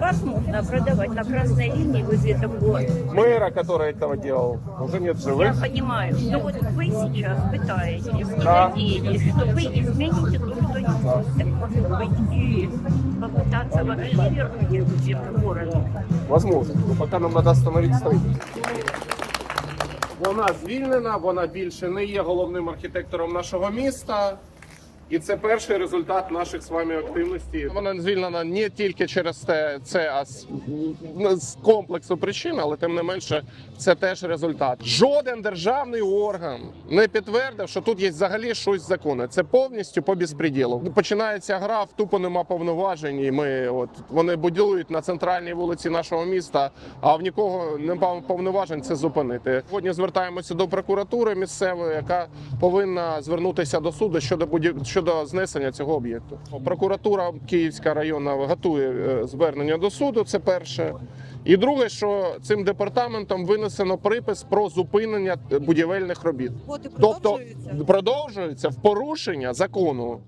Возможно, продавать на красной линии возле такого. Мэра, который этого делал, уже нет Я живых. понимаю, но вот вы сейчас пытаетесь и Да. надеетесь, что вы измените то, что есть. Так может быть и попытаться вообще вернуть эту землю городу. Возможно. Но пока нам треба остановити строительство. Вона звільнена, вона більше не є головним архітектором нашого міста. І це перший результат наших з вами активностей. Вона звільнена не тільки через те, це а з, ну, з комплексу причин, але тим не менше, це теж результат. Жоден державний орган не підтвердив, що тут є взагалі щось законне. Це повністю по безпреділу. Починається гра, в тупо нема повноважень. І ми от вони будують на центральній вулиці нашого міста, а в нікого немає повноважень це зупинити. Сьогодні звертаємося до прокуратури місцевої, яка повинна звернутися до суду щодо будів... щодо знесення цього об'єкту. Прокуратура Київська районна готує е, звернення до суду. Це перше. І друге, що цим департаментом винесено припис про зупинення будівельних робіт. Тобто продовжується в порушення закону.